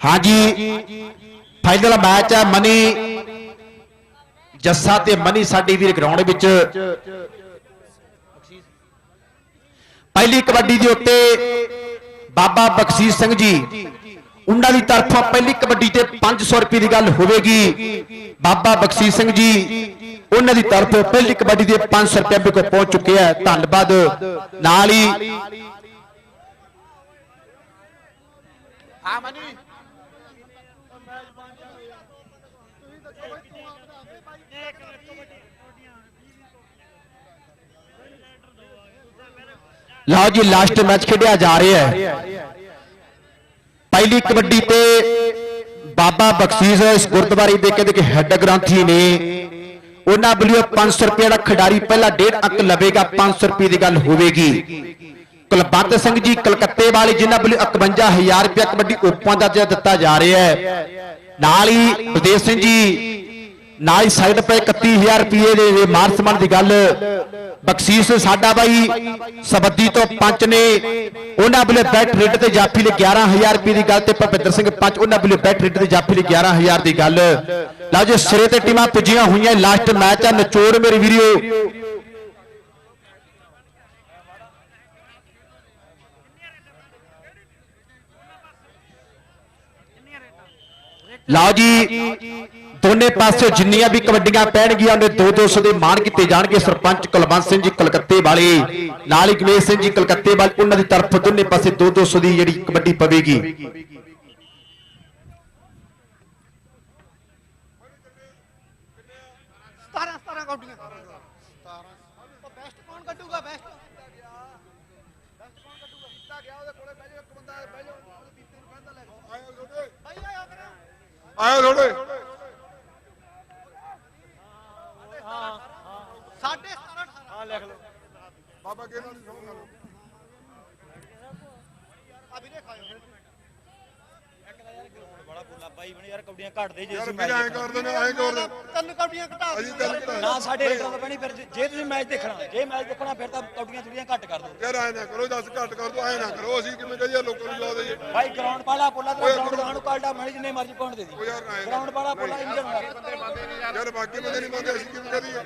ਹਾਂਜੀ। Final match ਹੈ ਮਨੀ ਜੱਸਾ ਤੇ ਮਨੀ ਸਾਡੀ ਵੀਰ ਗਰਾਊਂਡ ਵਿੱਚ। ਪਹਿਲੀ ਕਬੱਡੀ ਦੇ ਉੱਤੇ ਬਾਬਾ ਬਖਸ਼ੀਸ਼ ਸਿੰਘ ਜੀ, ਉਹਨਾਂ ਦੀ ਤਰਫੋਂ ਪਹਿਲੀ ਕਬੱਡੀ ਤੇ 500 ਰੁਪਏ ਦੀ ਗੱਲ ਹੋਵੇਗੀ। ਬਾਬਾ ਬਖਸ਼ੀਸ਼ ਸਿੰਘ ਜੀ, ਉਹਨਾਂ ਦੀ ਤਰਫੋਂ ਪਹਿਲੀ ਕਬੱਡੀ ਦੇ 500 ਰੁਪਏ ਕੋਲ ਪਹੁੰਚ ਚੁੱਕੇ ਹੈ ਧੰਨਵਾਦ। ਨਾਲ ਹੀ ਹਾਂ ਮਨੀ ਲਓ ਜੀ ਲਾਸਟ ਮੈਚ ਖੇਡਿਆ ਜਾ ਰਿਹਾ ਹੈ। ਪਹਿਲੀ ਕਬੱਡੀ ਤੇ ਬਾਬਾ ਬਖਸ਼ੀਸ਼ ਇਸ ਗੁਰਦੁਆਰੇ ਦੇ ਕਹਿੰਦੇ ਕਿ ਹੈੱਡ ਗ੍ਰੰਥੀ ਨੇ। ਉਹਨਾਂ ਵੱਲੋਂ 500 ਰੁਪਏ ਦਾ ਖਿਡਾਰੀ ਪਹਿਲਾ ਡੇਢ ਅੰਕ ਲਵੇਗਾ 500 ਰੁਪਏ ਦੀ ਗੱਲ ਹੋਵੇਗੀ। ਕੁਲਬੰਤ ਸਿੰਘ ਜੀ, ਕਲਕੱਤੇ ਵਾਲੇ ਜਿਨ੍ਹਾਂ ਵੱਲੋਂ 51000 ਰੁਪਏ ਕਬੱਡੀ ਓਪਨ ਦਾ ਜਿਹੜਾ ਦਿੱਤਾ ਜਾ ਰਿਹਾ ਹੈ। ਨਾਲ ਹੀ ਬਲਦੇਵ ਸਿੰਘ ਜੀ, ਨਾਲ ਹੀ ਸਾਈਡ ਪਏ 31000 ਰੁਪਏ ਦੇ ਮਾਨ ਸਨਮਾਨ ਦੀ ਗੱਲ। ਬਖਸ਼ੀਸ਼ ਸਾਡਾ ਬਾਈ, ਸਬੱਦੀ ਤੋਂ ਪੰਚ ਨੇ, ਉਹਨਾਂ ਵੱਲੋਂ ਬੈਟ ਰੇਟ ਤੇ ਜਾਫੀ ਲਈ 11000 ਰੁਪਏ ਦੀ ਗੱਲ ਤੇ ਭਪਿੰਦਰ ਸਿੰਘ ਪੰਚ, ਉਹਨਾਂ ਵੱਲੋਂ ਬੈਟ ਰੇਟ ਤੇ ਜਾਫੀ ਲਈ 11000 ਦੀ ਗੱਲ। ਲਓ ਜੀ, ਸਿਰੇ ਤੇ ਟੀਮਾਂ ਪੁੱਜੀਆਂ ਹੋਈਆਂ, ਲਾਸਟ ਮੈਚ ਆ, ਨਿਚੋੜ ਮੇਰੇ ਵੀਰੋ। ਲਓ ਜੀ ਦੋਨੇ ਪਾਸੇ ਜਿੰਨੀਆਂ ਵੀ ਕਬੱਡੀਆਂ ਪੈਣਗੀਆਂ ਉਹਨੇ 2-200 ਦੇ ਮਾਣ ਕੀਤੇ ਜਾਣਗੇ। ਸਰਪੰਚ ਕੁਲਵੰਤ ਸਿੰਘ ਜੀ ਕਲਕੱਤੇ ਵਾਲੇ ਨਾਲ ਹੀ ਗਣੇਸ਼ ਸਿੰਘ ਜੀ ਕਲਕੱਤੇ ਵਾਲੇ ਉਹਨਾਂ ਦੀ ਤਰਫ ਦੋਨੇ ਪਾਸੇ 2-200 ਦੀ ਜਿਹੜੀ ਕਬੱਡੀ ਪਵੇਗੀ। ਆਇਓ ਥੋੜੇ ਸਾਢੇ 17 18 ਹਾਂ ਲਿਖ ਲਓ। ਬਾਬਾ ਕਿਹਨਾਂ ਦੀ ਸੌਂ ਗੱਲ ਆ ਵੀਰੇ ਖਾਇਓ। ਬੜਾ ਬੋਲਾ ਬਾਈ ਬਣੇ ਯਾਰ ਕਬੱਡੀਆਂ ਘਟਦੇ ਜੇ ਯਾਰ ਅਸੀਂ ਵੀਰ ਐਂ ਕਰਦੇ ਨੇ ਐਂ ਕਰਦੇ ਤਿੰਨ ਕੌਡੀਆਂ ਘਟਾ ਅਸੀਂ ਤਿੰਨ ਘਟਾ ਨਾ ਸਾਡੇ ਰੇਟਾਂ ਦਾ ਪੈਣੀ ਫਿਰ ਜੇ- ਜੇ ਤੁਸੀਂ ਮੈਚ ਦੇਖਣਾ ਜੇ ਮੈਚ ਦੇਖਣਾ ਫਿਰ ਤਾਂ ਕਬੱਡੀਆਂ ਥੋੜੀਆਂ ਘੱਟ ਕਰ ਦਿਓ। ਯਾਰ ਐਂ ਨਾ ਕਰੋ 10 ਘੱਟ ਕਰ ਦੋ ਐਂ ਨਾ ਕਰੋ ਅਸੀਂ ਕਿਵੇਂ ਕਹੀਏ ਲੋਕਾਂ ਨੂੰ ਲਾ ਦਈਏ। ਬਾਈ ਗਰਾਊਂਡ ਵਾਲਾ ਪੋਲਾ ਤੇ ਗਰਾਊਂਡ ਦਾ ਨੂੰ ਕਾਲਡਾ ਮੈਚ ਜਿੰਨੇ ਮਰਜ਼ੀ ਪਾਉਣ ਦੇ ਦੀ ਉਹ ਯਾਰ ਐਂ ਨਾ- ਗਰਾਊਂਡ ਵਾਲਾ ਪੋਲਾ ਇੰਜਨ ਦਾ। ਯਾਰ ਬਾਕੀ ਬੰਦੇ ਨਹੀਂ ਮੰਨਦੇ ਅਸੀਂ ਕਿਵੇਂ ਕਰੀਏ?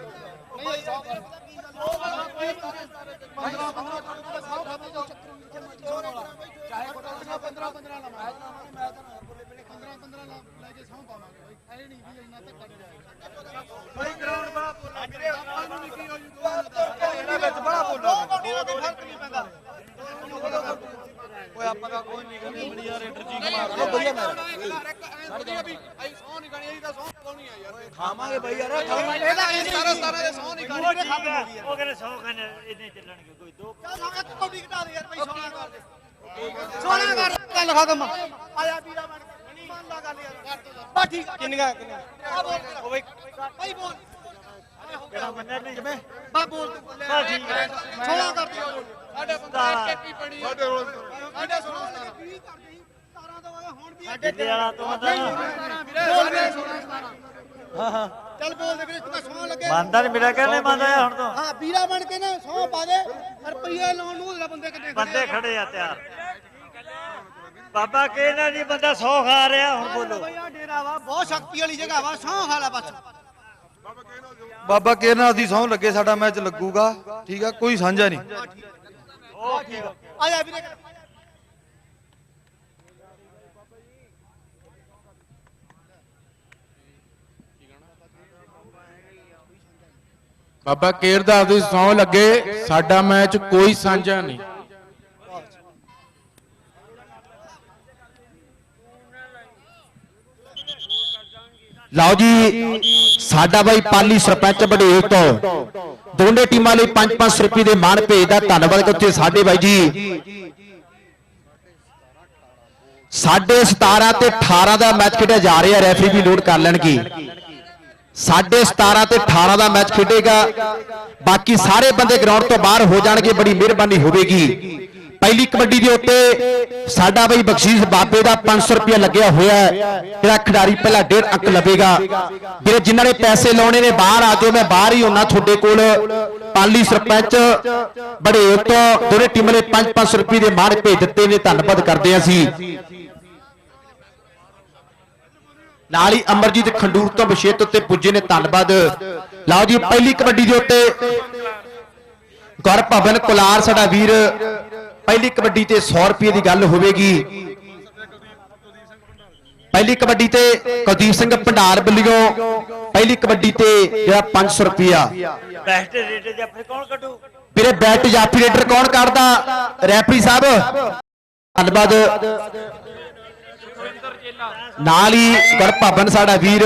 ਓਏ ਆਪਾਂ ਦਾ ਕੋਈ ਨਹੀਂ ਕਹਿੰਦੇ ਬੜੀ ਯਾਰ ਰੇਟਰ ਜੀ ਮਾਰ ਲਓ ਵਧੀਆ ਮੈਚ ਖਾਵਾਂਗੇ ਬਾਈ ਯਾਰ ਖਾਵਾਂਗੇ। ਇਹਦਾ ਇਹ 17 17 ਦੇ 100 ਨਹੀਂ ਆ। ਉਹ ਕਹਿੰਦੇ 100 ਕਹਿੰਦੇ ਇੰਨੇ ਚੱਲਣਗੇ ਕੋਈ ਦੋ। ਇੱਕ ਕੌਡੀ ਘਟਾ ਦੇ ਯਾਰ ਭਾਈ 16 ਕਰ ਦੇ। 16 ਕਰ ਗੱਲ ਖਤਮ। ਆਇਆ ਵੀਰਾ ਬਣ ਕੇ। ਮੰਨ ਲਾ ਗੱਲ ਯਾਰ ਬਾ ਠੀਕ ਆ ਕਿੰਨੀਆਂ ਕਿੰਨੀਆਂ? ਬੋਲ ਓ ਬਈ ਭਾਈ ਬੋਲ। ਕਿਹੜਾ ਬੰਦਾ ਨਹੀਂ ਜਿਵੇਂ? ਬਾ ਬੋਲ ਬਸ ਠੀਕ ਹੈ। 16 ਕਰ ਦਿਓ ਸਾਡੇ ਸਤਾਰਾਂ। ਸਾਡੇ ਹੁਣ ਸਾਡੇ 16 ਕਰ 20 ਕਰ ਦੇ 17 ਦਵਾਂਗੇ ਹੁਣ ਵੀ ਦਿੱਲੀ ਵਾਲਾ ਤੋਂ ਤਾਂ ਬੋਲ ਦੇ 16 17 ਹਾਂ ਹਾਂ। ਚੱਲ ਬੋਲ ਦੇ ਵੀਰੇ ਤੂੰ ਸੌਂ ਲੱਗੇ। ਮੰਨਦਾ ਨਹੀਂ ਮੇਰਾ ਕਹਿੰਦੇ ਮੰਨਦਾ ਹੁਣ ਤੋਂ। ਹਾਂ ਵੀਰਾ ਬਣ ਕੇ ਨਾ ਸੌ ਪਾ ਦੇ। ਰੁਪਈਏ ਲਾਉਣ ਨੂੰ ਬੰਦੇ ਕਿੰਨੇ ਬੰਦੇ ਖੜੇ ਆ ਤਿਆਰ। ਬਾਬਾ ਕਹਿਣਾ ਨਹੀਂ ਬੰਦਾ 100 ਖਾ ਰਿਹਾ ਹੁਣ ਬੋਲੋ। ਬਈ ਆ ਡੇਰਾ ਵਾ ਬਹੁਤ ਸ਼ਕਤੀ ਵਾਲੀ ਜਗ੍ਹਾ ਵਾ ਸੌ ਖਾ ਲੈ ਬਸ। ਬਾਬਾ ਕੇਰਨਾ ਦੀ ਸੌਂ ਲੱਗੇ ਸਾਡਾ ਮੈਚ ਲੱਗੂਗਾ। ਠੀਕ ਆ ਕੋਈ ਸਾਂਝਾ ਨਹੀਂ। ਉਹ ਠੀਕ ਆ। ਆ ਜਾ ਵੀਰੇ। ਬਾਬਾ ਕੇਰਦਾਸ ਦੀ ਸੌ ਲੱਗੇ ਸਾਡਾ ਮੈਚ ਕੋਈ ਸਾਂਝਾ ਨਹੀਂ। ਲਓ ਜੀ, ਸਾਡਾ ਬਾਈ ਪਾਲੀ ਸਰਪੰਚ ਬਡੇਲ ਤੋਂ। ਦੋਨੇ ਟੀਮਾਂ ਲਈ 5-500 ਰੁਪਏ ਦੇ ਮਾਣ ਭੇਜਦਾ ਧੰਨਵਾਦ ਕਰਤੇ ਸਾਡੇ ਬਾਈ ਜੀ। ਸਾਡੇ 17 ਤੇ 18 ਦਾ ਮੈਚ ਖੇਡਿਆ ਜਾ ਰਿਹਾ, ਰੈਫਰੀ ਵੀ ਨੋਟ ਕਰ ਲੈਣਗੇ। ਸਾਡੇ 17 ਤੇ 18 ਦਾ ਮੈਚ ਖੇਡੇਗਾ। ਬਾਕੀ ਸਾਰੇ ਬੰਦੇ ਗਰਾਊਂਡ ਤੋਂ ਬਾਹਰ ਹੋ ਜਾਣਗੇ, ਬੜੀ ਮਿਹਰਬਾਨੀ ਹੋਵੇਗੀ। ਪਹਿਲੀ ਕਬੱਡੀ ਦੇ ਉੱਤੇ ਸਾਡਾ ਬਈ ਬਖਸ਼ੀਸ਼ ਬਾਬੇ ਦਾ 500 ਰੁਪਏ ਲੱਗਿਆ ਹੋਇਆ ਹੈ। ਜਿਹੜਾ ਖਿਡਾਰੀ ਪਹਿਲਾ ਡੇਢ ਅੰਕ ਲਵੇਗਾ ਵੀਰੇ ਜਿਨ੍ਹਾਂ ਨੇ ਪੈਸੇ ਲਾਉਣੇ ਨੇ, ਬਾਹਰ ਆ ਜਾਓ, ਮੈਂ ਬਾਹਰ ਹੀ ਹੁੰਨਾ ਤੁਹਾਡੇ ਕੋਲ। ਪਾਲੀ ਸਰਪੰਚ ਬੜੇ ਤੋਂ ਦੋਨੇ ਟੀਮਾਂ ਨੇ 5-500 ਰੁਪਏ ਦੇ ਮਾਣ ਭੇਜ ਦਿੱਤੇ ਨੇ, ਧੰਨਵਾਦ ਕਰਦੇ ਹਾਂ ਅਸੀਂ। ਨਾਲ ਹੀ ਅਮਰਜੀਤ ਖੰਡੂਰ ਤੋਂ ਵਿਸ਼ੇਸ਼ ਉੱਤੇ ਪੁੱਜੇ ਨੇ, ਧੰਨਵਾਦ। ਲਓ ਜੀ, ਪਹਿਲੀ ਕਬੱਡੀ ਦੇ ਉੱਤੇ। ਗੌਰ ਭਵਨ, ਕੁਲਾਰ, ਸਾਡਾ ਵੀਰ। ਪਹਿਲੀ ਕਬੱਡੀ ਤੇ 100 ਰੁਪਏ ਦੀ ਗੱਲ ਹੋਵੇਗੀ। ਪਹਿਲੀ ਕਬੱਡੀ ਤੇ ਕੁਲਦੀਪ ਸਿੰਘ ਭੰਡਾਰ ਬੱਲੀਓ ਪਹਿਲੀ ਕਬੱਡੀ ਤੇ ਜਿਹੜਾ 500 ਰੁਪਿਆ ਬੈਸਟ ਰੇਟ ਆਪਣੇ ਕੌਣ ਕੱਢੂ? ਵੀਰੇ ਬੈਟ ਜਾਫੀ ਰੇਡਰ ਕੌਣ ਕਰਦਾ ਰੈਫਰੀ ਸਾਹਿਬ। ਧੰਨਵਾਦ। ਨਾਲ ਹੀ ਗੁਰਭਾਵਨ ਸਾਡਾ ਵੀਰ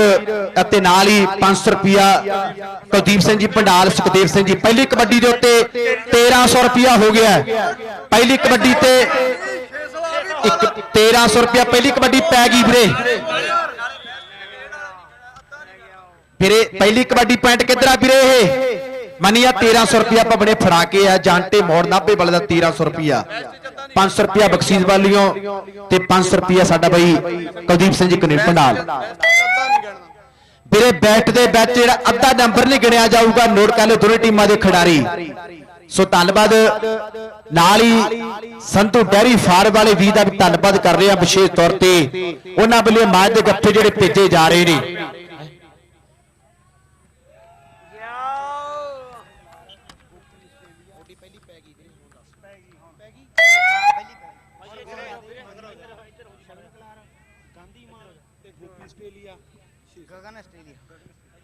ਅਤੇ ਨਾਲ ਹੀ 500 ਰੁਪਿਆ ਕੁਲਦੀਪ ਸਿੰਘ ਜੀ ਭੰਡਾਰ ਸੁਖਦੇਵ ਸਿੰਘ ਜੀ। ਪਹਿਲੀ ਕਬੱਡੀ ਦੇ ਉੱਤੇ 1300 ਰੁਪਿਆ ਹੋ ਗਿਆ ਪਹਿਲੀ ਕਬੱਡੀ ਤੇ ਇੱਕ 1300 ਰੁਪਿਆ ਪਹਿਲੀ ਕਬੱਡੀ ਪੈ ਗਈ ਵੀਰੇ। ਵੀਰੇ, ਪਹਿਲੀ ਕਬੱਡੀ ਪੁਆਇੰਟ ਕਿੱਧਰ ਆ ਵੀਰੇ ਇਹ? ਮਨੀਆ 1300 ਰੁਪਿਆ ਆਪਾਂ ਬਣੇ ਫੜਾ ਕੇ ਆ ਜਾਂਟੇ ਮੋੜ ਨਾਭੇ ਵਾਲੇ ਦਾ 1300 ਰੁਪਿਆ 500 ਰੁਪਿਆ ਬਖਸ਼ੀਸ਼ ਵਾਲੀਓ ਤੇ 500 ਰੁਪਿਆ ਸਾਡਾ ਬਾਈ ਕੁਲਦੀਪ ਸਿੰਘ ਜੀ ਕਨੇ ਨਾਲ। ਵੀਰੇ ਬੈਟ ਦੇ ਵਿੱਚ ਜਿਹੜਾ ਅੱਧਾ ਨੰਬਰ ਨਹੀਂ ਗਿਣਿਆ ਜਾਊਗਾ, ਨੋਟ ਕਰ ਲਓ ਦੋਨੇ ਟੀਮਾਂ ਦੇ ਖਿਡਾਰੀ। ਸੋ ਧੰਨਵਾਦ। ਨਾਲ ਹੀ ਸੰਧੂ ਡੈਰੀ ਫਾਰ ਵਾਲੇ ਵੀ ਦਾ ਵੀ ਧੰਨਵਾਦ ਕਰ ਰਹੇ ਆ ਵਿਸ਼ੇਸ਼ ਤੌਰ ਤੇ। ਉਹਨਾਂ ਵੱਲੋਂ ਮਾਝ ਦੇ ਗੱਫੇ ਜਿਹੜੇ ਭੇਜੇ ਜਾ ਰਹੇ ਨੇ।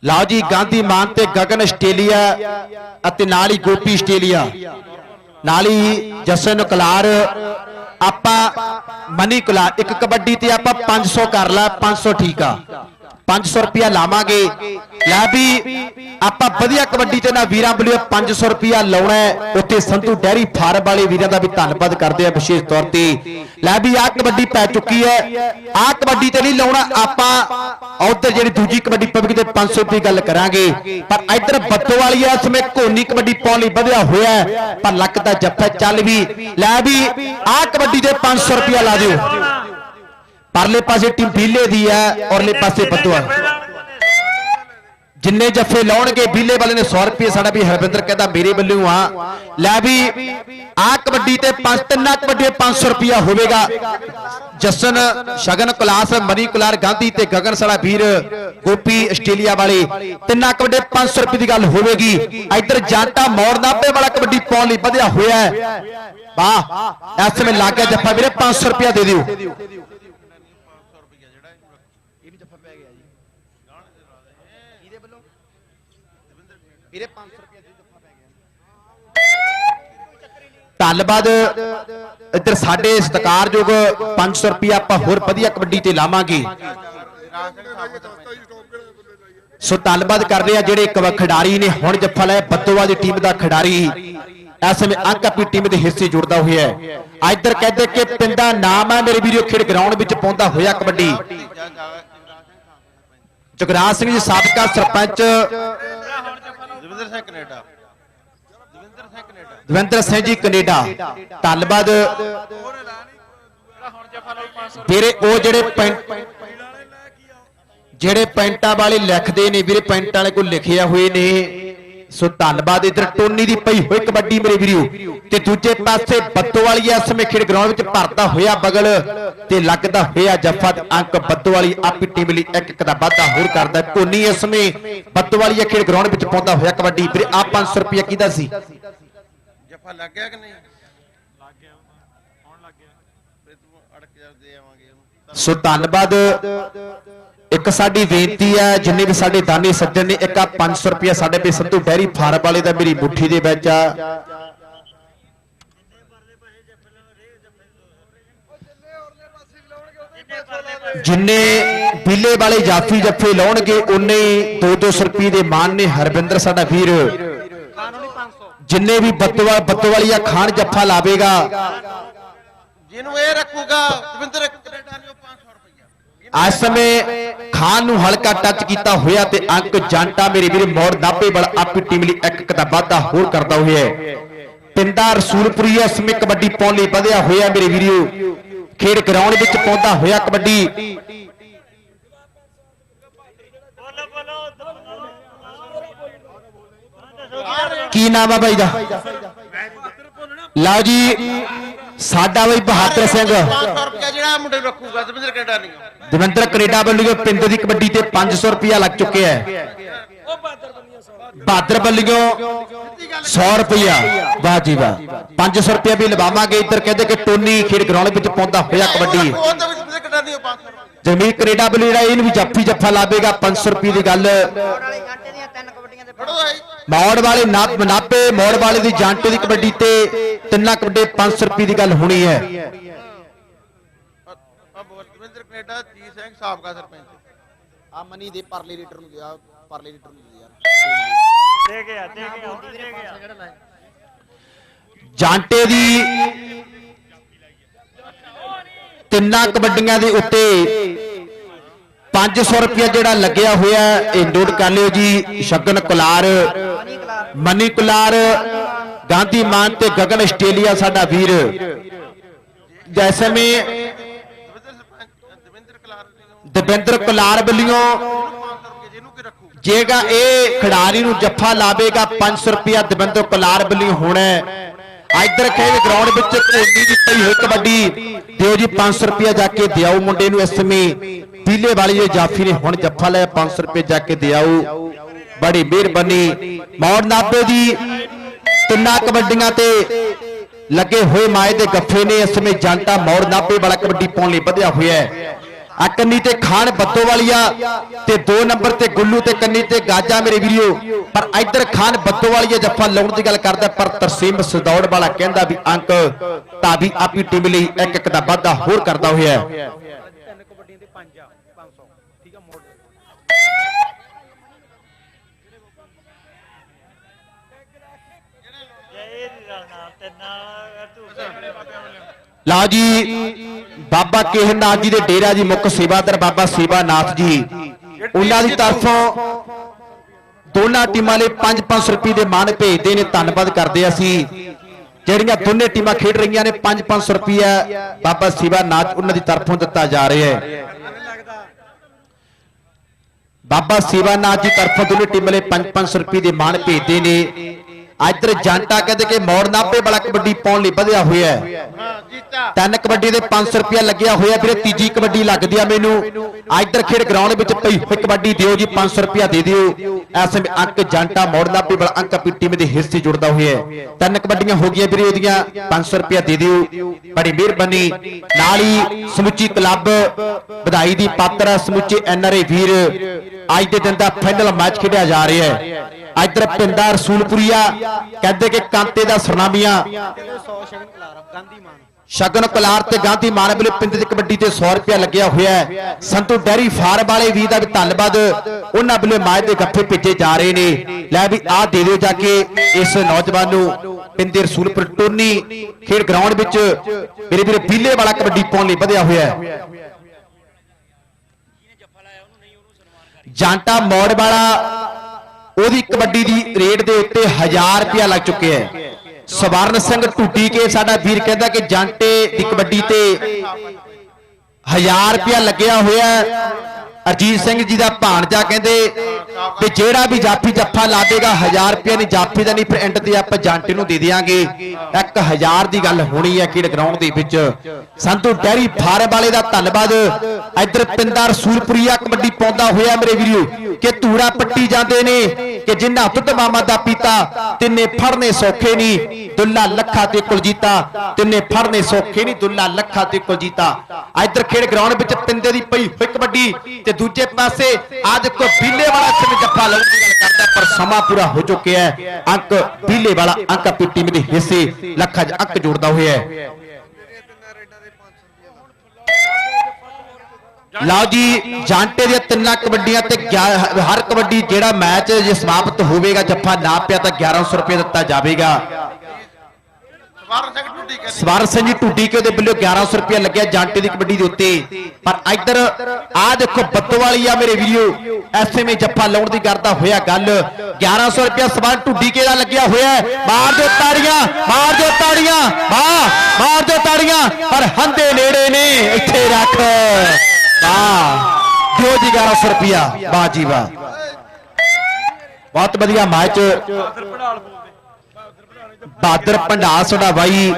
ਲਓ ਜੀ, ਗਾਂਧੀ ਮਾਨ ਤੇ ਗਗਨ ਆਸਟ੍ਰੇਲੀਆ ਅਤੇ ਨਾਲ ਹੀ ਗੋਪੀ ਆਸਟ੍ਰੇਲੀਆ। ਨਾਲ ਹੀ ਜਸਨ ਕੁਲਾਰ, ਆਪਾਂ ਮਨੀ ਕੁਲਾਰ, ਇੱਕ ਕਬੱਡੀ ਤੇ ਆਪਾਂ 500 ਕਰ ਲਾ 500 ਠੀਕ ਆ। 500 ਰੁਪਿਆ ਲਾਵਾਂਗੇ। ਲੈ ਵੀ ਆਪਾਂ ਵਧੀਆ ਕਬੱਡੀ ਤੇ ਨਾ ਵੀਰਾਂ ਵੱਲੋਂ 500 ਰੁਪਿਆ ਲਾਉਣਾ ਹੈ। ਸੰਧੂ ਡੈਰੀ ਫਾਰਮ ਵਾਲੇ ਵੀਰਾਂ ਦਾ ਵੀ ਧੰਨਵਾਦ ਕਰਦੇ ਆ ਵਿਸ਼ੇਸ਼ ਤੌਰ ਤੇ। ਲੈ ਵੀ ਆਹ ਕਬੱਡੀ ਪੈ ਚੁੱਕੀ ਹੈ। ਆਹ ਕਬੱਡੀ ਤੇ ਨਹੀਂ ਲਾਉਣਾ, ਆਪਾਂ ਉਧਰ ਜਿਹੜੀ ਦੂਜੀ ਕਬੱਡੀ ਪਬਲਿਕ ਤੇ 500 ਰੁਪਏ ਗੱਲ ਕਰਾਂਗੇ। ਪਰ ਇੱਧਰ ਬੱਤੋ ਵਾਲੀ ਇਸ ਸਮੇਂ ਕੋਨੀ ਕਬੱਡੀ ਪਾਉਣ ਲਈ ਵਧਿਆ ਹੋਇਆ ਪਰ ਲੱਕ ਦਾ ਜੱਫਾ ਚੱਲ ਵੀ। ਲੈ ਵੀ ਆਹ ਕਬੱਡੀ ਤੇ 500 ਰੁਪਿਆ ਲਾ ਦਿਓ। ਪਰਲੇ ਪਾਸੇ ਟੀਮ ਬੀਲੇ ਦੀ ਹੈ ਔਰਲੇ ਪਾਸੇ ਹੈ ਜਿੰਨੇ ਜੱਫੇ ਲਾਉਣਗੇ ਬੀਲੇ ਵਾਲੇ ਨੇ 100 ਰੁਪਏ ਸਾਡਾ ਵੀ ਹਰਵਿੰਦਰ ਕਹਿੰਦਾ ਮੇਰੇ ਵੱਲੋਂ ਆ। ਲੈ ਵੀ ਆਹ ਕਬੱਡੀ ਤੇ ਪੰਜ ਤਿੰਨਾਂ ਕਬੱਡੀ 500 ਰੁਪਿਆ ਹੋਵੇਗਾ। ਜਸਨ ਸ਼ਗਨ ਕੁਲਾਸ ਮਨੀ ਕੁਲਾਰ ਗਾਂਧੀ ਤੇ ਗਗਨ ਸਾਲਾ ਵੀਰ ਗੋਪੀ ਆਸਟ੍ਰੇਲੀਆ ਵਾਲੇ। ਤਿੰਨਾਂ ਕਬੱਡੀ 500 ਰੁਪਏ ਦੀ ਗੱਲ ਹੋਵੇਗੀ। ਇੱਧਰ ਜਾਂਟਾ ਮੋੜ ਨਾਭੇ ਵਾਲਾ ਕਬੱਡੀ ਪਾਉਣ ਲਈ ਵਧਿਆ ਹੋਇਆ ਹੈ। ਵਾਹ ਇਸ ਸਮੇਂ ਲੱਗ ਗਿਆ ਜੱਫਾ ਵੀਰੇ 500 ਰੁਪਿਆ ਦੇ ਦਿਓ ਵੀਰੇ 500 ਰੁਪਏ ਦੀ ਜੱਫਾ ਪੈ ਗਿਆ ਧੰਨਵਾਦ। ਇੱਧਰ ਸਾਡੇ ਸਤਿਕਾਰਯੋਗ 500 ਰੁਪਏ ਆਪਾਂ ਹੋਰ ਵਧੀਆ ਕਬੱਡੀ ਤੇ ਲਾਵਾਂਗੇ। ਸੋ ਧੰਨਵਾਦ ਕਰਦੇ ਆ ਜਿਹੜੇ ਇੱਕ ਖਿਡਾਰੀ ਨੇ ਹੁਣ ਜੱਫਾ ਲਿਆ ਬੱਤੋਵਾ ਦੀ ਟੀਮ ਦਾ ਖਿਡਾਰੀ। ਇਸ ਸਮੇਂ ਅੰਕ ਆਪਣੀ ਟੀਮ ਦੇ ਹਿੱਸੇ ਜੁੜਦਾ ਹੋਇਆ ਹੈ। ਇੱਧਰ ਕਹਿੰਦੇ ਕਿ ਪਿੰਡਾ ਨਾਮ ਹੈ ਮੇਰੇ ਵੀਰੋ, ਖੇਡ ਗਰਾਊਂਡ ਵਿੱਚ ਪਾਉਂਦਾ ਹੋਇਆ ਕਬੱਡੀ। ਜਗਰਾਜ ਸਿੰਘ ਜੀ, ਸਾਬਕਾ ਸਰਪੰਚ। ਦਵਿੰਦਰ ਸਿੰਘ ਕੈਨੇਡਾ। ਦਵਿੰਦਰ ਸਿੰਘ ਜੀ, ਕੈਨੇਡਾ। ਧੰਨਵਾਦ। ਵੀਰੇ, ਉਹ ਜਿਹੜੇ ਜਿਹੜੇ ਪੈਂਟਾਂ ਵਾਲੇ ਲਿਖਦੇ ਨੇ, ਵੀਰੇ, ਪੈਂਟਾਂ ਵਾਲੇ ਕੋਲ ਲਿਖਿਆ ਹੋਏ ਨੇ। ਸੋ ਧੰਨਵਾਦ, ਇਧਰ ਟੋਨੀ ਦੀ ਪਈ ਹੋਈ ਕਬੱਡੀ ਮੇਰੇ ਵੀਰੋ। ਤੇ ਦੂਜੇ ਪਾਸੇ ਬੱਤੋ ਵਾਲੀ ਇਸ ਸਮੇਂ ਖੇਡ ਗਰਾਊਂਡ ਵਿੱਚ ਭਰਦਾ ਹੋਇਆ ਬਗਲ ਤੇ ਲੱਗਦਾ ਹੋਇਆ ਜੱਫਾ ਅੰਕ ਬੱਤੋ ਵਾਲੀ ਆਪੀ ਟੀਮ ਲਈ ਇੱਕ ਇੱਕ ਦਾ ਵਾਧਾ ਹੋਰ ਕਰਦਾ ਟੋਨੀ ਇਸ ਸਮੇਂ ਬੱਤੋ ਵਾਲੀ ਖੇਡ ਗਰਾਊਂਡ ਵਿੱਚ ਪਾਉਂਦਾ ਹੋਇਆ ਕਬੱਡੀ। ਵੀਰੇ ਆ 500 ਰੁਪਏ ਕਿਹਦਾ ਸੀ? ਜੱਫਾ ਲੱਗ ਗਿਆ ਕਿ ਨਹੀਂ? ਲੱਗ ਗਿਆ ਹੁਣ ਲੱਗ ਗਿਆ। ਫਿਰ ਤੂੰ ਅੜਕ ਜਾ ਦੇ ਆਵਾਂਗੇ ਉਹਨੂੰ। ਸੋ ਧੰਨਵਾਦ। ਇੱਕ ਸਾਡੀ ਬੇਨਤੀ ਹੈ ਜਿੰਨੇ ਵੀ ਸਾਡੇ ਦਾਨੀ ਸੱਜਣ ਨੇ ਇੱਕ ਆ 500 ਰੁਪਏ ਸਾਡੇ ਵੀ ਸੰਧੂ ਡੈਰੀ ਫਾਰਮ ਵਾਲੇ ਦਾ ਮੇਰੀ ਮੁੱਠੀ ਦੇ ਵਿੱਚ ਆ। ਜਿੰਨੇ ਬਿੱਲੇ ਵਾਲੇ ਜਾਫੀ ਜੱਫੇ ਲਾਉਣਗੇ ਉਨੇ 2-200 ਰੁਪਏ ਦੇ ਮਾਨ ਨੇ। ਹਰਵਿੰਦਰ ਸਾਡਾ ਵੀਰ। ਜਿੰਨੇ ਵੀ ਬੱਤਵਾ ਬੱਤਵਾਲੀਆ ਖਾਨ ਜੱਫਾ ਲਾਵੇਗਾ। ਜਿਹਨੂੰ ਇਹ ਰੱਖੂਗਾ ਦਵਿੰਦਰ ਕੈਨੇਡਾ ਨੂੰ 500 ਰੁਪਇਆ ਇਸ ਸਮੇਂ ਖਾਨ ਨੂੰ ਹਲਕਾ ਟੱਚ ਕੀਤਾ ਹੋਇਆ ਤੇ ਅੰਕ ਜਾਂਟਾ ਮੇਰੇ ਵੀਰੇ ਮੋੜ ਨਾਪੇ ਵਾਲਾ ਆਪਣੀ ਟੀਮ ਲਈ ਇੱਕ ਇੱਕ ਦਾ ਵਾਧਾ ਹੋਰ ਕਰਦਾ ਹੋਇਆ ਪਿੰਡਾ ਰਸੂਲਪੁਰੀ ਇਸ ਸਮੇਂ ਕਬੱਡੀ ਪਾਉਣ ਲਈ ਵਧਿਆ ਹੋਇਆ ਮੇਰੇ ਵੀਰੋ ਖੇਡ ਗਰਾਊਂਡ ਵਿੱਚ ਪਾਉਂਦਾ ਹੋਇਆ ਕਬੱਡੀ ਬੋਲੋ ਬੋਲੋ ਕੀ ਨਾਮ ਆ ਬਾਈ ਦਾ? ਲਓ ਜੀ, ਸਾਡਾ ਬਾਈ ਬਹਾਦਰ ਸਿੰਘ। ਜਿਹੜਾ ਮੁੰਡੇ ਰੱਖੂਗਾ ਦਵਿੰਦਰ ਕੈਨੇਡਾ ਨਹੀਂ ਦਵਿੰਦਰ ਕੈਨੇਡਾ ਵੱਲੋਂ ਪਿੰਡ ਦੀ ਕਬੱਡੀ ਤੇ 500 ਰੁਪਇਆ ਲੱਗ ਚੁੱਕਿਆ ਹੈ। ਬਹਾਦਰ ਵੱਲੋਂ 100 ਰੁਪਇਆ ਵਾਹ ਜੀ ਵਾਹ। 500 ਰੁਪਇਆ ਵੀ ਲਵਾਵਾਂਗੇ। ਇੱਧਰ ਕਹਿੰਦੇ ਕਿ ਟੋਨੀ ਖੇਡ ਗਰਾਊਂਡ ਵਿੱਚ ਪਾਉਂਦਾ ਹੋਇਆ ਕਬੱਡੀ। ਉਹ ਦਵਿੰਦਰ ਕੈਨੇਡਾ ਨਹੀਂ 500 ਰੁਪਏ ਜਮੀਰ ਕੈਨੇਡਾ ਵੱਲੋਂ ਜਿਹੜਾ ਇਹਨੂੰ ਵੀ ਜੱਫੀ ਜੱਫਾ ਲਾਵੇਗਾ 500 ਰੁਪਏ ਦੀ ਗੱਲ। ਫੜੋ ਭਾਈ ਮੌੜ ਵਾਲੇ ਨਾ ਮਨਾਪੇ ਮੌੜ ਵਾਲੇ ਦੀ ਜਾਂਟੇ ਦੀ ਕਬੱਡੀ ਤੇ ਤਿੰਨਾਂ ਕਬੱਡੇ 500 ਰੁਪਏ ਦੀ ਗੱਲ ਹੋਣੀ ਹੈ। ਆ ਬੋਲ ਦਵਿੰਦਰ ਕੈਨੇਡਾ ਜੀ ਸਿੰਘ ਸਾਬਕਾ ਸਰਪੰਚ। ਆ ਮਨੀ ਦੇ ਪਰਲੇ ਲੀਟਰ ਨੂੰ ਗਿਆ ਪਰਲੇ ਲੀਟਰ ਨੂੰ ਯਾਰ ਦੇ ਗਿਆ ਦੇ ਗਿਆ ਦੇ ਗਿਆ ਜਾਂਟੇ ਦੀ ਤਿੰਨਾਂ ਕਬੱਡੀਆਂ ਦੇ ਉੱਤੇ 500 ਰੁਪਏ ਜਿਹੜਾ ਲੱਗਿਆ ਹੋਇਆ ਹੈ, ਇਹ ਨੋਟ ਕਰ ਲਿਓ ਜੀ। ਸ਼ਗਨ ਕੁਲਾਰ ਮਨੀ ਕੁਲਾਰ ਗਾਂਧੀ ਮਾਨ ਤੇ ਗਗਨ ਆਸਟ੍ਰੇਲੀਆ ਸਾਡਾ ਵੀਰ। ਜੈਸੇ ਮੈਂ ਦਵਿੰਦਰ ਕੁਲਾਰ ਵੱਲੋਂ ਜੇਗਾ ਇਹ ਖਿਡਾਰੀ ਨੂੰ ਜੱਫਾ ਲਾਵੇਗਾ 500 ਰੁਪਿਆ ਦਵਿੰਦਰ ਕੁਲਾਰ ਵੱਲੋਂ ਹੋਣਾ ਇੱਧਰ ਖੇਡ ਗਰਾਊਂਡ ਵਿੱਚ ਧੋਨੀ ਦੀ ਪਈ ਹੋਈ ਕਬੱਡੀ। ਦਿਓ ਜੀ 500 ਰੁਪਿਆ ਜਾ ਕੇ ਦਿਓ ਮੁੰਡੇ ਨੂੰ ਇਸ ਸਮੇਂ ਪੀਲੇ ਵਾਲੀ ਜੇ ਜਾਫੀ ਨੇ ਹੁਣ ਜੱਫਾ ਲਿਆ 500 ਰੁਪਏ ਜਾ ਕੇ ਦਿਆਓ ਬੜੀ ਮਿਹਰਬਾਨੀ। ਮੌੜ ਨਾਬੇ ਦੀ ਤਿੰਨਾਂ ਕਬੱਡੀਆਂ ਤੇ ਲੱਗੇ ਹੋਏ ਮਾਏ ਦੇ ਗੱਫੇ ਨੇ ਇਸ ਸਮੇਂ ਜੰਟਾ ਮੌੜ ਨਾਬੇ ਵਾਲਾ ਕਬੱਡੀ ਪਾਉਣ ਲਈ ਵਧਿਆ ਹੋਇਆ ਹੈ। ਆ ਕੰਨੀ ਤੇ ਖਾਨ ਬੱਦੋ ਵਾਲੀਆ ਤੇ 2 ਨੰਬਰ ਤੇ ਗੁੱਲੂ ਤੇ ਕੰਨੀ ਤੇ ਗਾਜਾ ਮੇਰੇ ਵੀਰੋ। ਪਰ ਇੱਧਰ ਖਾਨ ਬੱਦੋ ਵਾਲੀਆ ਜੱਫਾ ਲਾਉਣ ਦੀ ਗੱਲ ਕਰਦਾ ਪਰ ਤਰਸੀਮ ਸਦੌੜ ਵਾਲਾ ਕਹਿੰਦਾ ਵੀ ਅੰਕ ਤਾਂ ਵੀ ਆਪੀ ਟੀਮ ਲਈ ਇੱਕ ਇੱਕ ਦਾ ਵਾਧਾ ਹੋਰ ਕਰਦਾ ਹੋਇਆ ਹੈ ਇਹ ਨਹੀਂ ਰਲਣਾ ਤੇ ਨਾਲ ਤੂੰ ਲਓ ਜੀ, ਬਾਬਾ ਕੇਹਨਾਥ ਜੀ ਦੇ ਡੇਰਾ ਜੀ, ਮੁੱਖ ਸੇਵਾਦਾਰ ਬਾਬਾ ਸੇਵਾਨਾਥ ਜੀ। ਉਹਨਾਂ ਦੀ ਤਰਫੋਂ ਦੋਨਾਂ ਟੀਮਾਂ ਲਈ 5-500 ਰੁਪਏ ਦੇ ਮਾਣ ਭੇਜਦੇ ਨੇ, ਧੰਨਵਾਦ ਕਰਦੇ ਅਸੀਂ। ਜਿਹੜੀਆਂ ਦੋਨੇ ਟੀਮਾਂ ਖੇਡ ਰਹੀਆਂ ਨੇ 5-500 ਰੁਪਏ ਬਾਬਾ ਸੇਵਾਨਾਥ ਉਹਨਾਂ ਦੀ ਤਰਫੋਂ ਦਿੱਤਾ ਜਾ ਰਿਹਾ ਹੈ। ਬਾਬਾ ਸੇਵਾਨਾਥ ਜੀ ਤਰਫੋਂ ਦੋਨੇ ਟੀਮਾਂ ਲਈ 5-500 ਰੁਪਏ ਦੇ ਮਾਨ ਭੇਜਦੇ ਨੇ। ਇੱਧਰ ਜੰਟਾ ਕਹਿੰਦੇ ਕਿ ਮੌੜ ਨਾਭੇ ਵਾਲਾ ਕਬੱਡੀ ਪਾਉਣ ਲਈ ਵਧਿਆ ਹੋਇਆ ਹੈ। ਤਿੰਨ ਕਬੱਡੀ ਦੇ 500 ਰੁਪਇਆ ਲੱਗਿਆ ਹੋਇਆ ਵੀਰੇ, ਤੀਜੀ ਕਬੱਡੀ ਲੱਗਦੀ ਆ ਮੈਨੂੰ। ਇੱਧਰ ਖੇਡ ਗਰਾਊਂਡ ਵਿੱਚ ਪਈ ਹੋਈ ਕਬੱਡੀ ਦਿਓ ਜੀ 500 ਰੁਪਇਆ ਦੇ ਦਿਓ। ਐਸ ਵਿੱਚ ਅੰਕ ਜੰਟਾ ਮੋੜਨਾ ਪੀ ਵਾਲਾ ਅੰਕ ਆਪਣੀ ਟੀਮ ਦੇ ਹਿੱਸੇ ਜੁੜਦਾ ਹੋਇਆ ਹੈ। ਤਿੰਨ ਕਬੱਡੀਆਂ ਹੋ ਗਈਆਂ ਵੀਰੇ ਉਹਦੀਆਂ 500 ਰੁਪਇਆ ਦੇ ਦਿਓ। ਬੜੀ ਮਿਹਰਬਾਨੀ। ਨਾਲ ਹੀ ਸਮੁੱਚੀ ਕਲੱਬ ਵਧਾਈ ਦੀ ਪਾਤਰ ਹੈ ਸਮੁੱਚੇ ਐਨਆਰਏ ਵੀਰ। ਅੱਜ ਦੇ ਦਿਨ ਦਾ ਫਾਈਨਲ ਮੈਚ ਖੇਡਿਆ ਜਾ ਰਿਹਾ ਹੈ। ਇੱਧਰ ਪਿੰਡਾ ਰਸੂਲਪੁਰੀਆ, ਕਹਿੰਦੇ ਕਿ ਕਾਂਤੇ ਦਾ ਸਰਨਾਮੀਆਂ। ਸ਼ਗਨ ਕਲਾਰ ਤੇ ਗਾਂਧੀ ਮਾਨ ਵੱਲੋਂ ਪਿੰਡ ਦੀ ਕਬੱਡੀ ਤੇ 100 ਰੁਪਇਆ ਲੱਗਿਆ ਹੋਇਆ ਹੈ। ਸੰਤੂ ਡੈਰੀ ਫਾਰਮ ਵਾਲੇ ਵੀ ਦਾ ਵੀ ਧੰਨਵਾਦ। ਉਹਨਾਂ ਵੱਲੋਂ ਮਾਜ ਦੇ ਗੱਫੇ ਭੇਜੇ ਜਾ ਰਹੇ ਨੇ। ਲੈ ਵੀ ਆਹ ਦੇ ਦਿਓ ਜਾ ਕੇ ਇਸ ਨੌਜਵਾਨ ਨੂੰ ਪਿੰਡ ਦੇ ਰਸੂਲਪੁਰ ਟੋਨੀ ਖੇਡ ਗਰਾਊਂਡ ਵਿੱਚ ਮੇਰੇ ਵੀਰੇ ਬੀਲੇ ਵਾਲਾ ਕਬੱਡੀ ਪਾਉਣ ਲਈ ਵਧਿਆ ਹੋਇਆ ਹੈ। ਜਾਂਟਾ ਮੋੜ ਵਾਲਾ ਉਹਦੀ ਕਬੱਡੀ ਦੀ ਰੇਟ ਦੇ ਉੱਤੇ 1000 ਰੁਪਇਆ ਲੱਗ ਚੁੱਕਿਆ ਹੈ। ਸਵਰਨ ਸਿੰਘ ਟੁੱਟੀ ਕੇ ਸਾਡਾ ਵੀਰ ਕਹਿੰਦਾ ਕਿ ਜਾਂਟੇ ਦੀ ਕਬੱਡੀ ਤੇ 1000 ਰੁਪਇਆ ਲੱਗਿਆ ਹੋਇਆ ਅਰਜੀਤ ਸਿੰਘ ਜੀ ਦਾ ਭਾਣਜਾ ਕਹਿੰਦੇ ਵੀ ਜਿਹੜਾ ਵੀ ਜਾਫੀ ਜੱਫਾ ਲਾਵੇਗਾ 1000 ਰੁਪਇਆ ਨਹੀਂ ਜਾਫੀ ਦਾ ਨਹੀਂ, ਫਿਰ ਐਂਡ ਤੇ ਆਪਾਂ ਜਾਂਟੇ ਨੂੰ ਦੇ ਦੇਾਂਗੇ 1000 ਦੀ ਗੱਲ ਹੋਣੀ ਹੈ ਖੇਡ ਗਰਾਊਂਡ ਦੇ ਵਿੱਚ। ਸੰਤੂ ਡੈਰੀ ਫਾਰਮ ਵਾਲੇ ਦਾ ਧੰਨਵਾਦ। ਇੱਧਰ ਪਿੰਦਾ ਰਸੂਲਪੁਰੀਆ ਕਬੱਡੀ ਪਾਉਂਦਾ ਹੋਇਆ ਮੇਰੇ ਵੀਰੋ, ਕਿ ਧੂੜਾ ਪੱਟੀ ਜਾਂਦੇ ਨੇ, ਕਿ ਜਿੰਨਾ ਦੁੱਧ ਮਾਮਾ ਦਾ ਪੀਤਾ, ਤਿੰਨੇ ਫੜਨੇ ਸੌਖੇ ਨਹੀਂ। ਦੁੱਲਾ ਲੱਖਾ ਤੇ ਕੁਲਜੀਤਾ ਤਿੰਨੇ ਫੜਨੇ ਸੌਖੇ ਨਹੀਂ, ਦੁੱਲਾ ਲੱਖਾ ਤੇ ਕੁਲਜੀਤਾ ਇੱਧਰ ਖੇਡ ਗਰਾਊਂਡ ਵਿੱਚ ਪਿੰਦੇ ਦੀ ਪਈ ਹੋਈ ਕਬੱਡੀ ਤੇ ਦੂਜੇ ਪਾਸੇ ਅੱਜ ਕੋ ਬੀਲੇ ਵਾਲਾ ਇਸ ਜੱਫਾ ਲਾਉਣ ਦੀ ਗੱਲ ਕਰਦਾ, ਪਰ ਸਮਾਂ ਪੂਰਾ ਹੋ ਚੁੱਕਿਆ ਹੈ। ਅੰਕ ਬੀਲੇ ਵਾਲਾ, ਅੰਕ ਆਪਣੀ ਟੀਮ ਦੇ ਹਿੱਸੇ, ਲੱਖਾਂ ਅੰਕ ਜੋੜਦਾ ਹੋਇਆ ਹੈ। ਲਓ ਜੀ ਜਾਂਟੇ ਦੀਆਂ ਤਿੰਨਾਂ ਕਬੱਡੀਆਂ ਤੇ ਗਿਆ- ਹਰ ਕਬੱਡੀ ਜਿਹੜਾ ਮੈਚ ਜੇ ਸਮਾਪਤ ਹੋਵੇਗਾ, ਜੱਫਾ ਨਾ ਪਿਆ ਤਾਂ 1100 ਰੁਪਏ ਦਿੱਤਾ ਜਾਵੇਗਾ। ਸਵਰਨ ਸਿੰਘ ਟੁੱਟੀ ਕਹਿੰਦੀ। ਸਵਰ ਸਿੰਘ ਜੀ ਟੁੱਡੀ ਕੇ ਉਹਦੇ ਵੱਲੋਂ 1100 ਰੁਪਏ ਲੱਗਿਆ ਜਾਂਟੇ ਦੀ ਕਬੱਡੀ ਦੇ ਉੱਤੇ। ਪਰ ਇੱਧਰ ਆਹ ਦੇਖੋ ਬੱਤੋ ਵਾਲੀ ਆ ਮੇਰੇ ਵੀਡੀਓ ਐਸੇ ਵਿੱਚ ਜੱਫਾ ਲਾਉਣ ਦੀ ਕਰਦਾ ਹੋਇਆ ਗੱਲ। 1100 ਰੁਪਏ ਸਵਰ ਟੁੱਡੀ ਕੇ ਦਾ ਲੱਗਿਆ ਹੋਇਆ। ਮਾਰ ਦਿਓ ਤਾੜੀਆਂ ਮਾਰ ਦਿਓ ਤਾੜੀਆਂ। ਵਾਹ ਮਾਰ ਦਿਓ ਤਾੜੀਆਂ। ਪਰ ਹੰਦੇ ਨੇੜੇ ਨੇ ਇੱਥੇ ਰੱਖ। ਵਾਹ ਦਿਓ ਜੀ 1100 ਰੁਪਿਆ ਵਾਹ ਜੀ ਵਾਹ। ਬਹੁਤ ਵਧੀਆ ਮੈਚ ਬਹਾਦਰ ਭੰਡਾਰ ਸਾਡਾ ਬਾਈ।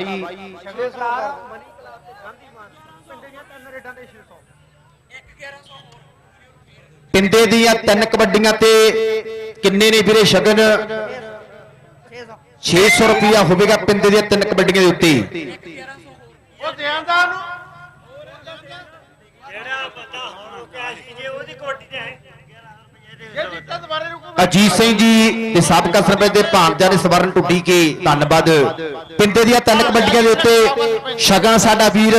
ਪਿੰਡੇ ਦੀਆਂ ਤਿੰਨ ਕਬੱਡੀਆਂ ਤੇ ਕਿੰਨੇ ਨੇ ਵੀਰੇ ਸ਼ਗਨ? 600 ਰੁਪਇਆ ਹੋਵੇਗਾ ਪਿੰਡੇ ਦੀਆਂ ਤਿੰਨ ਕਬੱਡੀਆਂ ਦੇ ਉੱਤੇ। ਜਿਹੜਾ ਬੰਦਾ ਹੁਣ ਕੈਸ਼ ਜੇ ਉਹਦੀ ਕੋਟੀ ਤੇ ਹੈ। ਅਜੀਤ ਸਿੰਘ ਜੀ ਤੇ ਸਾਬਕਾ ਸਰਪੰਚ ਦੇ ਭਾਂਜਾ ਨੇ ਸਵਰਨ ਟੁੱਡੀ ਕੇ, ਧੰਨਵਾਦ। ਪਿੰਡੇ ਦੀਆਂ ਤਿੰਨ ਕਬੱਡੀਆਂ ਦੇ ਉੱਤੇ ਸ਼ਗਨ ਸਾਡਾ ਵੀਰ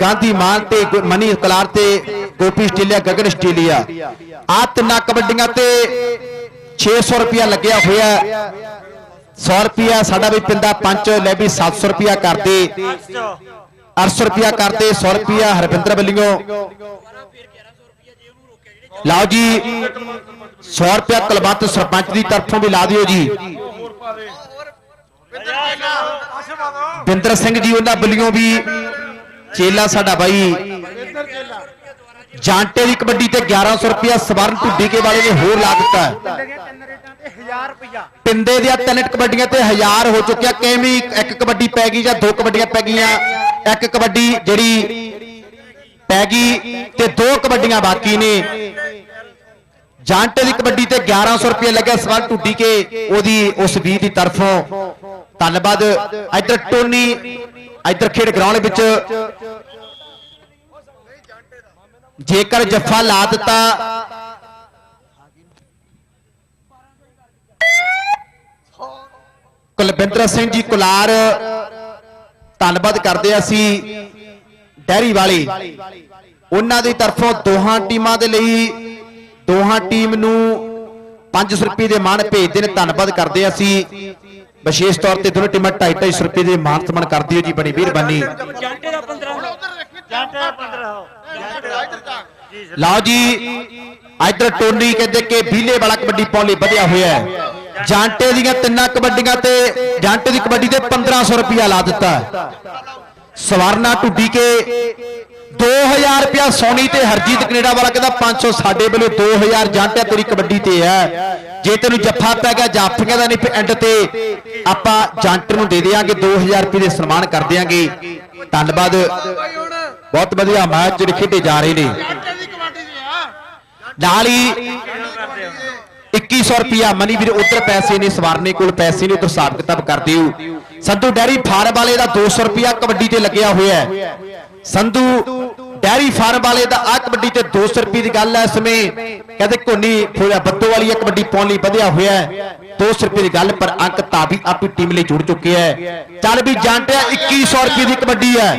ਗਾਂਧੀ ਮਾਨ ਤੇ ਮਨੀ ਕਲਾਰ ਤੇ ਗੋਪੀ ਆਸਟ੍ਰੇਲੀਆ, ਗਗਨ ਆਸਟ੍ਰੇਲੀਆ। ਆ ਤਿੰਨਾਂ ਕਬੱਡੀਆਂ ਤੇ 600 ਰੁਪਿਆ ਲੱਗਿਆ ਹੋਇਆ। 100 ਰੁਪਿਆ ਸਾਡਾ ਵੀ ਪਿੰਡਾ ਪੰਚ ਲੈ ਵੀ 700 ਰੁਪਿਆ ਕਰਦੇ। 800 ਰੁਪਿਆ ਕਰਦੇ 100 ਰੁਪਿਆ ਹਰਵਿੰਦਰ ਵੱਲੋਂ। ਲਓ ਜੀ 100 ਰੁਪਿਆ ਕਲਬੱਤ ਸਰਪੰਚ ਦੀ ਤਰਫੋਂ ਵੀ ਲਾ ਦਿਓ ਜੀ। ਬਿੰਦਰ ਸਿੰਘ ਜੀ, ਉਹਨਾਂ ਵੱਲੋਂ ਵੀ ਚੇਲਾ ਸਾਡਾ ਬਾਈ। ਜਾਂਟੇ ਦੀ ਕਬੱਡੀ ਤੇ 1100 ਰੁਪਿਆ ਸਵਰਨ ਢੁੱਡੀ ਵਾਲੇ ਨੇ ਹੋਰ ਲਾ ਦਿੱਤਾ ਹੈ। ਪਿੰਦੇ ਦੀਆਂ ਤਿੰਨ ਕਬੱਡੀਆਂ ਤੇ 1000 ਹੋ ਚੁੱਕਿਆ। ਕਿਵੇਂ ਇੱਕ ਕਬੱਡੀ ਪੈ ਗਈ ਜਾਂ ਦੋ ਕਬੱਡੀਆਂ ਪੈ ਗਈਆਂ? ਇੱਕ ਕਬੱਡੀ ਜਿਹੜੀ ਪੈ ਗਈ ਤੇ ਦੋ ਕਬੱਡੀਆਂ ਬਾਕੀ ਨੇ। ਜਾਂਟੇ ਦੀ ਕਬੱਡੀ ਤੇ 1100 ਰੁਪਏ ਲੱਗਿਆ ਸਵਾਲ ਟੁੱਟੀ ਕੇ ਉਹਦੀ ਉਸ ਵੀਰ ਦੀ ਤਰਫੋਂ। ਧੰਨਵਾਦ। ਇੱਧਰ ਟੋਨੀ, ਇੱਧਰ ਖੇਡ ਗਰਾਊਂਡ ਵਿੱਚ। ਜੇਕਰ ਜੱਫਾ ਲਾ ਦਿੱਤਾ। ਕੁਲਵਿੰਦਰ ਸਿੰਘ ਜੀ ਕੁਲਾਰ, ਧੰਨਵਾਦ ਕਰਦੇ ਹਾਂ ਅਸੀਂ ਡੈਰੀ ਵਾਲੇ। ਉਹਨਾਂ ਦੀ ਤਰਫੋਂ ਦੋਹਾਂ ਟੀਮਾਂ ਦੇ ਲਈ ਦੋਹਾਂ ਟੀਮ ਨੂੰ 500 ਰੁਪਏ ਦੇ ਮਾਨ ਭੇਜਦੇ ਨੇ, ਧੰਨਵਾਦ ਕਰਦੇ ਹਾਂ ਅਸੀਂ। ਵਿਸ਼ੇਸ਼ ਤੌਰ ਤੇ ਦੋਨੋਂ ਟੀਮਾਂ 250 ਰੁਪਏ ਦੇ ਮਾਨ ਸਨਮਾਨ ਕਰਦੀ ਹੋ ਜੀ, ਬੜੀ ਮਿਹਰਬਾਨੀ। ਜਾਂਟੇ ਦਾ 15 ਜਾਂਟੇ ਦਾ 15 ਲਓ ਜੀ, ਇਧਰ ਟੋਨੀ ਕਹਿੰਦੇ ਕਿ ਬੀਲੇ ਵਾਲਾ ਕਬੱਡੀ ਪਾਉਣ ਲਈ ਵਧਿਆ ਹੋਇਆ ਹੈ। ਜਾਂਟੇ ਦੀਆਂ ਤਿੰਨਾਂ ਕਬੱਡੀਆਂ ਤੇ, ਜਾਂਟੇ ਦੀ ਕਬੱਡੀ ਤੇ 1500 ਰੁਪਇਆ ਲਾ ਦਿੱਤਾ। ਹੈ। ਸਵਰਨਾ ਟੁੱਡੀ ਕੇ 2000 ਰੁਪਿਆ ਸੋਨੀ ਤੇ ਹਰਜੀਤ ਕੈਨੇਡਾ ਵਾਲਾ ਕਹਿੰਦਾ 500 ਸਾਡੇ ਵੱਲੋਂ 2000 ਜਾਂਟਿਆ ਤੇਰੀ ਕਬੱਡੀ ਤੇ ਹੈ। ਜੇ ਤੈਨੂੰ ਜੱਫਾ ਪੈ ਗਿਆ ਜਾਫੀਆਂ ਦਾ ਨਹੀਂ ਐਂਡ ਤੇ ਆਪਾਂ ਜੰਟ ਨੂੰ ਦੇ ਦੇਾਂਗੇ 2000 ਰੁਪਏ ਦੇ ਸਨਮਾਨ ਕਰ ਦੇਾਂਗੇ ਧੰਨਵਾਦ। ਬਹੁਤ ਵਧੀਆ ਮੈਚ ਜਿਹੜੇ ਖੇਡੇ ਜਾ ਰਹੇ ਨੇ। ਨਾਲ ਹੀ 2100 ਰੁਪਿਆ ਮਨੀ ਵੀਰ ਉਧਰ ਪੈਸੇ ਨੇ, ਸਵਾਰਨੇ ਕੋਲ ਪੈਸੇ ਨੇ, ਉਧਰ ਹਿਸਾਬ ਕਿਤਾਬ ਕਰ ਦਿਓ ਸੰਧੂ ਡੈਰੀ ਫਾਰਮ ਵਾਲੇ ਦਾ 200 ਰੁਪਿਆ ਕਬੱਡੀ ਤੇ ਲੱਗਿਆ ਹੋਇਆ ਹੈ। ਸੰਧੂ ਡੈਰੀ ਫਾਰਮ ਵਾਲੇ ਦਾ ਆ ਕਬੱਡੀ ਤੇ 200 ਰੁਪਏ ਦੀ ਗੱਲ ਹੈ ਇਸ ਸਮੇਂ। ਕਹਿੰਦੇ ਕੋਨੀ ਫੋੜਾ ਬੱਦੋ ਵਾਲੀ ਇਹ ਕਬੱਡੀ ਪਾਉਣ ਲਈ ਵਧਿਆ ਹੋਇਆ ਹੈ। 200 ਰੁਪਏ ਦੀ ਗੱਲ, ਪਰ ਅੰਕ ਤਾਂ ਵੀ ਆਪਣੀ ਟੀਮ ਲਈ ਜੁੜ ਚੁੱਕਿਆ ਹੈ। ਚੱਲ ਵੀ ਜਾਂਟਿਆ 2100 ਰੁਪਏ ਦੀ ਕਬੱਡੀ ਹੈ।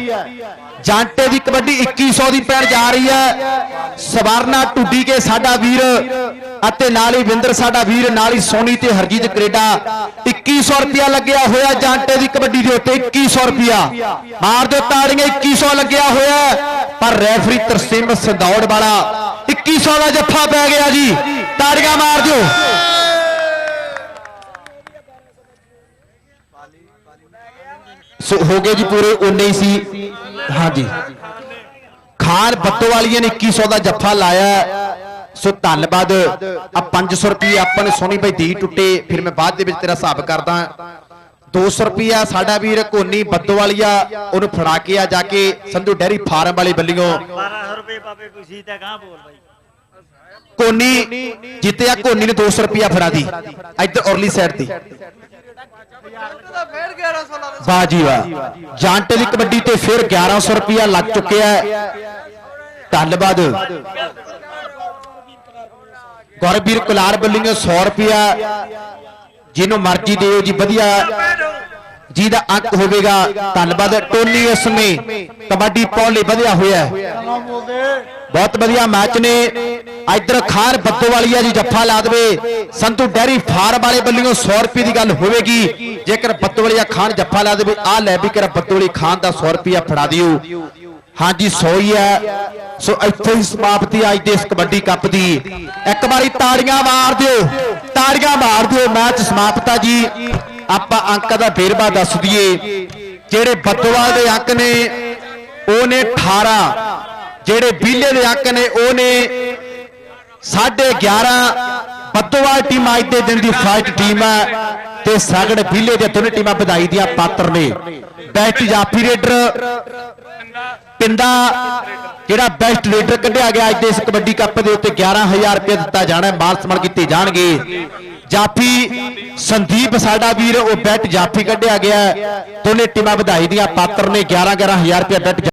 ਜਾਂਟੇ ਦੀ ਕਬੱਡੀ 2100 ਦੀ ਪੈਣ ਜਾ ਰਹੀ ਹੈ। ਸਵਰਨਾ ਟੁੱਡੀ ਕੇ ਸਾਡਾ ਵੀਰ ਅਤੇ ਨਾਲ ਹੀ ਵਿੰਦਰ, ਸਾਡਾ ਵੀਰ, ਨਾਲ ਹੀ ਸੋਨੀ ਤੇ ਹਰਜੀਤ ਕੈਨੇਡਾ। 2100 ਰੁਪਿਆ ਲੱਗਿਆ ਹੋਇਆ ਜਾਂਟੇ ਦੀ ਕਬੱਡੀ ਦੇ ਉੱਤੇ 2100 ਰੁਪਿਆ ਮਾਰ ਦਿਓ ਤਾੜੀਆਂ 2100 ਲੱਗਿਆ ਹੋਇਆ ਪਰ ਰੈਫਰੀ ਤਰਸੀਮ ਸੰਦੌੜ ਵਾਲਾ 2100 ਦਾ ਜੱਫਾ ਪੈ ਗਿਆ ਜੀ। ਤਾੜੀਆਂ ਮਾਰ ਦਿਓ। ਸੋ ਹੋ ਗਏ ਜੀ ਪੂਰੇ ਉਨੇ ਹੀ ਸੀ। ਹਾਂਜੀ। ਖਾਨ ਬੱਤੋ ਵਾਲੀਆਂ ਨੇ 2100 ਦਾ ਜੱਫਾ ਲਾਇਆ। ਸੋ ਧੰਨਵਾਦ। ਆ 500 ਰੁਪਏ ਆਪਾਂ ਨੇ ਸੋਨੀ ਭਾਈ ਦੀ ਟੁੱਟੇ। ਫਿਰ ਮੈਂ ਬਾਅਦ ਦੇ ਵਿੱਚ ਤੇਰਾ ਹਿਸਾਬ ਕਰਦਾ। 200 ਰੁਪਿਆ ਸਾਡਾ ਵੀਰ ਕੋਨੀ ਬੱਤੋ ਵਾਲੀਆ। ਉਹਨੂੰ ਫੜਾ ਕੇ ਆ ਜਾ ਕੇ ਸੰਧੂ ਡੈਰੀ ਫਾਰਮ ਵਾਲੇ ਬੱਲੀਆਂ 1200 ਰੁਪਏ ਬਾਬੇ ਤੁਸੀਂ ਤਾਂ ਗਾਂ ਬੋਲ ਬਾਈ। ਕੋਨੀ ਜਿੱਤਿਆ ਕੋਨੀ ਨੇ 200 ਰੁਪਿਆ ਫੜਾ ਦੀ। ਇੱਧਰ ਔਰਲੀ ਸਾਈਡ ਤੇ। ਫੇਰ 1100 ਲਾ ਦੇ ਵਾਹ ਜੀ ਵਾਹ ਜਾਂਟੇ ਦੀ ਕਬੱਡੀ ਤੇ ਫਿਰ 1100 ਰੁਪਿਆ ਲੱਗ ਚੁੱਕਿਆ ਹੈ। ਧੰਨਵਾਦ। ਗੁਰਬੀਰ ਕੁਲਾਰ ਬੱਲਿੰਗ 100 ਰੁਪਇਆ। ਜਿਹਨੂੰ ਮਰਜ਼ੀ ਦਿਓ ਜੀ, ਵਧੀਆ। ਜਿਹਦਾ ਅੰਕ ਹੋਵੇਗਾ, ਧੰਨਵਾਦ। ਟੋਨੀ ਉਸ ਸਮੇਂ ਕਬੱਡੀ ਪਾਉਣ ਲਈ ਵਧਿਆ ਹੋਇਆ ਹੈ। ਬਹੁਤ ਵਧੀਆ ਮੈਚ ਨੇ। ਇਧਰ ਖਾਨ ਬੱਤੋ ਵਾਲੀਆ ਜੀ ਜੱਫਾ ਲਾ ਦੇਵੇ। ਸੰਤੂ ਡੈਰੀ ਫਾਰਮ ਵਾਲੇ ਬੱਲਿਓ 100 ਰੁਪਏ ਦੀ ਗੱਲ ਹੋਵੇਗੀ। ਜੇਕਰ ਬੱਤੋ ਵਾਲੀਆ ਖਾਨ ਜੱਫਾ ਲਾ ਦੇਵੇ ਆ ਲੈ ਵੀ ਕਰ ਬੱਤੋ ਖਾਨ ਦਾ 100 ਰੁਪਿਆ ਫੜਾ ਦਿਓ। ਹਾਂਜੀ 100 ਹੈ ਸੋ ਇੱਥੇ ਹੀ ਸਮਾਪਤੀ ਅੱਜ ਦੇ ਇਸ ਕਬੱਡੀ ਕੱਪ ਦੀ। ਇੱਕ ਵਾਰੀ ਤਾੜੀਆਂ ਮਾਰ ਦਿਓ। ਤਾੜੀਆਂ ਮਾਰ ਦਿਓ ਮੈਚ ਸਮਾਪਤ ਆ ਜੀ। ਆਪਾਂ ਅੰਕਾਂ ਦਾ ਵੇਰਵਾ ਦੱਸ ਦਈਏ। ਜਿਹੜੇ ਬੱਦੋਵਾਲ ਦੇ ਅੰਕ ਨੇ, ਉਹ ਨੇ 18 ਜਿਹੜੇ ਬੀਲੇ ਦੇ ਹੱਕ ਨੇ, ਉਹ ਨੇ 11.5 ਬੱਤੋਵਾਲ ਟੀਮ ਅੱਜ ਦੇ ਦਿਨ ਦੀ ਫਾਈਟ ਟੀਮ ਹੈ ਤੇ ਸਾਗੜ ਬੀਲੇ ਦੀਆਂ ਦੋਨੇ ਟੀਮਾਂ ਵਧਾਈ ਦੀਆਂ ਪਾਤਰ ਨੇ। ਬੈਸਟ ਜਾਫੀ ਰੇਡਰ ਪਿੰਡਾ ਜਿਹੜਾ ਬੈਸਟ ਰੇਡਰ ਕੱਢਿਆ ਗਿਆ ਅੱਜ ਦੇ ਇਸ ਕਬੱਡੀ ਕੱਪ ਦੇ ਉੱਤੇ 11000 ਰੁਪਏ ਦਿੱਤਾ ਜਾਣਾ ਹੈ, ਮਾਲ ਸਨਮਾਨ ਕੀਤੇ ਜਾਣਗੇ। ਜਾਫੀ ਸੰਦੀਪ, ਸਾਡਾ ਵੀਰ, ਉਹ ਬੈਟ ਜਾਫੀ ਕੱਢਿਆ ਗਿਆ ਦੋਨੇ ਟੀਮਾਂ ਵਧਾਈ ਦੀਆਂ ਪਾਤਰ ਨੇ 11 11000 ਰੁਪਏ ਬੈਟ